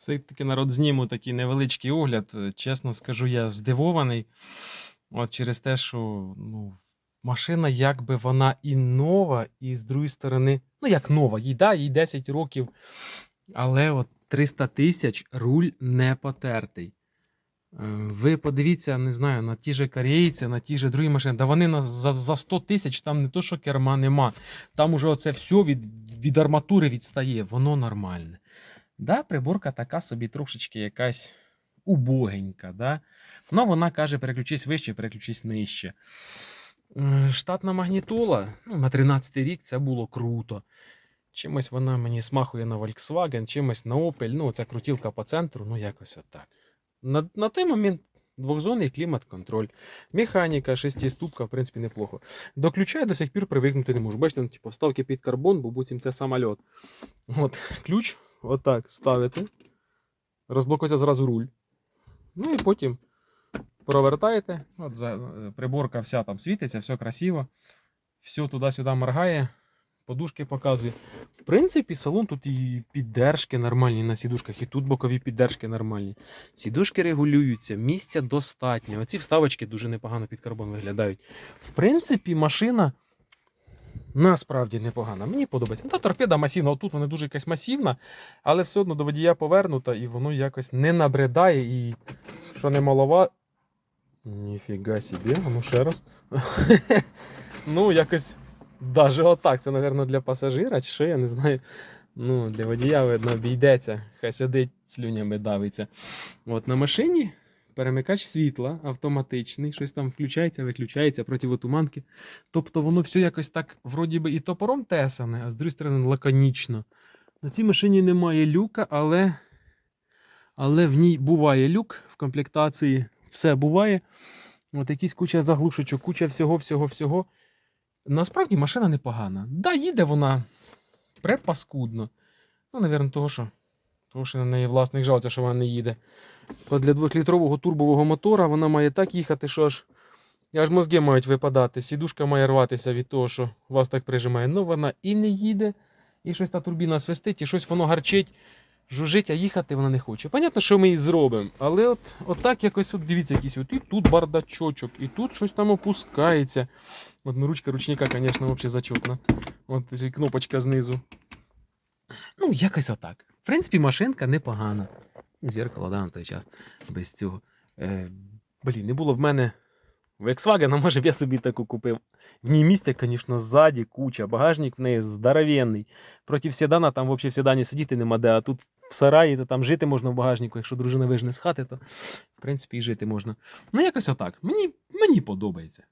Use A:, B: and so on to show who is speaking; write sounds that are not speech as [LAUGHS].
A: Все-таки народ зніму такий невеличкий огляд. Е, Чесно скажу, я здивований. От через те, що ну, машина, якби вона і нова, і з другої сторони, ну як нова, їй да, їй 10 років. Але от 300 тисяч руль не потертий. Е, Ви подивіться, не знаю, на ті же корейці, на ті же другі машини. Да вони на, за, за 100 тисяч там не то, що керма нема. Там уже оце все від, від арматури відстає, воно нормальне. Да, приборка така собі трошечки якась убогенька. Да? Ну, вона каже, переключись вище, переключись нижче. Штатна магнітола ну, на 13 рік це було круто. Чимось вона мені смахує на Volkswagen, чимось на Opel. Ну, ця крутілка по центру, ну якось отак. На, на той момент двохзонний клімат-контроль. Механіка, шестиступка, в принципі, неплохо. До ключа я до сих пір привикнути не можу. Бачите, ну, типу, вставки під карбон, бо буцім це самольот. От, ключ, отак ставите. Розблокується зразу руль. Ну і потім провертаєте. От е, приборка вся там світиться, все красиво. Все туди-сюди моргає, подушки показує. В принципі, салон тут і піддержки нормальні на сідушках, і тут бокові піддержки нормальні. Сідушки регулюються, місця достатньо. Оці вставочки дуже непогано під карбон виглядають. В принципі, машина насправді непогана. Мені подобається. Та торпеда масивна, отут вона дуже якась масивна, але все одно до водія повернута, і воно якось не набридає. І що немалова. Ніфіга собі, ну ще раз. [LAUGHS] ну, якось. Даже отак. Це, мабуть, для пасажира, чи що, я не знаю. Ну, для водія, видно, обійдеться. Хай сидить, слюнями давиться. От на машині перемикач світла автоматичний, щось там включається, виключається противотуманки. Тобто воно все якось так, вроді би, і топором тесане, а з другої сторони лаконічно. На цій машині немає люка, але, але в ній буває люк в комплектації. Все буває. От якісь куча заглушечок, куча всього, всього, всього. Насправді машина непогана. Да, їде вона препаскудно. Ну, напевно, того, що, того, що на неї власник жалується, що вона не їде. Бо для 2-літрового турбового мотора вона має так їхати, що аж, аж мозги мають випадати. Сідушка має рватися від того, що вас так прижимає. Ну, вона і не їде, і щось та турбіна свистить, і щось воно гарчить, жужить, а їхати вона не хоче. Понятно, що ми і зробимо. Але от, от так якось от дивіться, якийсь от і тут бардачочок, і тут щось там опускається. От ну, ручка ручника, звісно, взагалі зачетна. От кнопочка знизу. Ну, якось отак. Принципі, машинка непогана. Ну, Зеркало, да, на той час без цього. Е, блін, не було в мене Volkswagen, а може б я собі таку купив. В ній місця, звісно, ззаді куча. Багажник в неї здоровенний. Проти седана там взагалі в седані сидіти нема де, а тут в сараї, то там жити можна в багажнику. Якщо дружина вижне з хати, то в принципі і жити можна. Ну, якось отак. Мені, мені подобається.